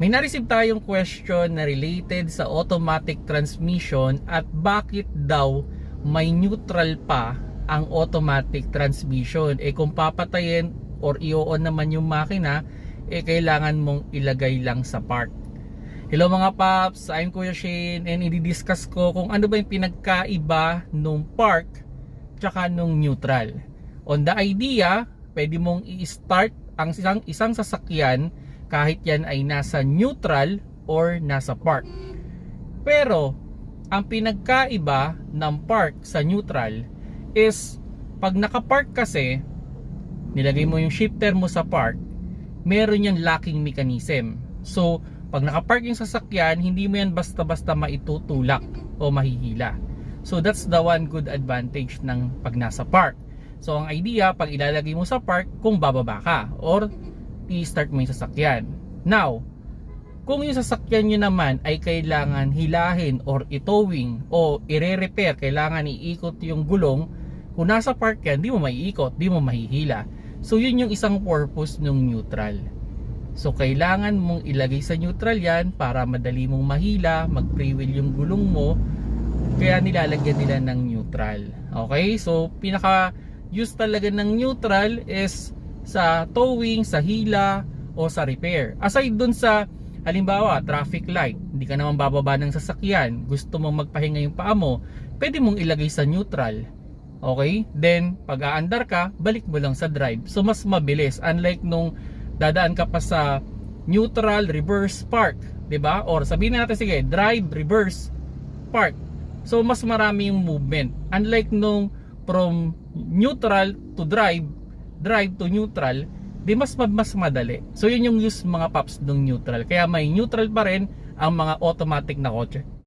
May na-receive tayong question na related sa automatic transmission at bakit daw may neutral pa ang automatic transmission. Eh kung papatayin or i-on naman yung makina, eh kailangan mong ilagay lang sa park. Hello mga paps, I'm Kuya Shane and i-discuss ko kung ano ba yung pinagkaiba nung park tsaka nung neutral. On the idea, pwede mong i-start ang isang, isang sasakyan kahit yan ay nasa neutral or nasa park. Pero, ang pinagkaiba ng park sa neutral is pag nakapark kasi, nilagay mo yung shifter mo sa park, meron yung locking mechanism. So, pag nakapark yung sasakyan, hindi mo yan basta-basta maitutulak o mahihila. So, that's the one good advantage ng pag nasa park. So, ang idea, pag ilalagay mo sa park, kung bababa ka or i-start mo yung sasakyan. Now, kung yung sasakyan nyo naman ay kailangan hilahin or itowing o ire-repair, kailangan iikot yung gulong, kung nasa park yan, di mo maiikot, di mo mahihila. So, yun yung isang purpose ng neutral. So, kailangan mong ilagay sa neutral yan para madali mong mahila, mag-freewheel yung gulong mo, kaya nilalagyan nila ng neutral. Okay? So, pinaka use talaga ng neutral is sa towing, sa hila, o sa repair. Aside dun sa halimbawa, traffic light, hindi ka naman bababa ng sasakyan, gusto mong magpahinga yung paa mo, pwede mong ilagay sa neutral. Okay? Then, pag aandar ka, balik mo lang sa drive. So, mas mabilis. Unlike nung dadaan ka pa sa neutral, reverse, park. ba? Or sabihin natin, sige, drive, reverse, park. So, mas marami yung movement. Unlike nung from neutral to drive, drive to neutral, di mas mas madali. So yun yung use mga paps ng neutral. Kaya may neutral pa rin ang mga automatic na kotse.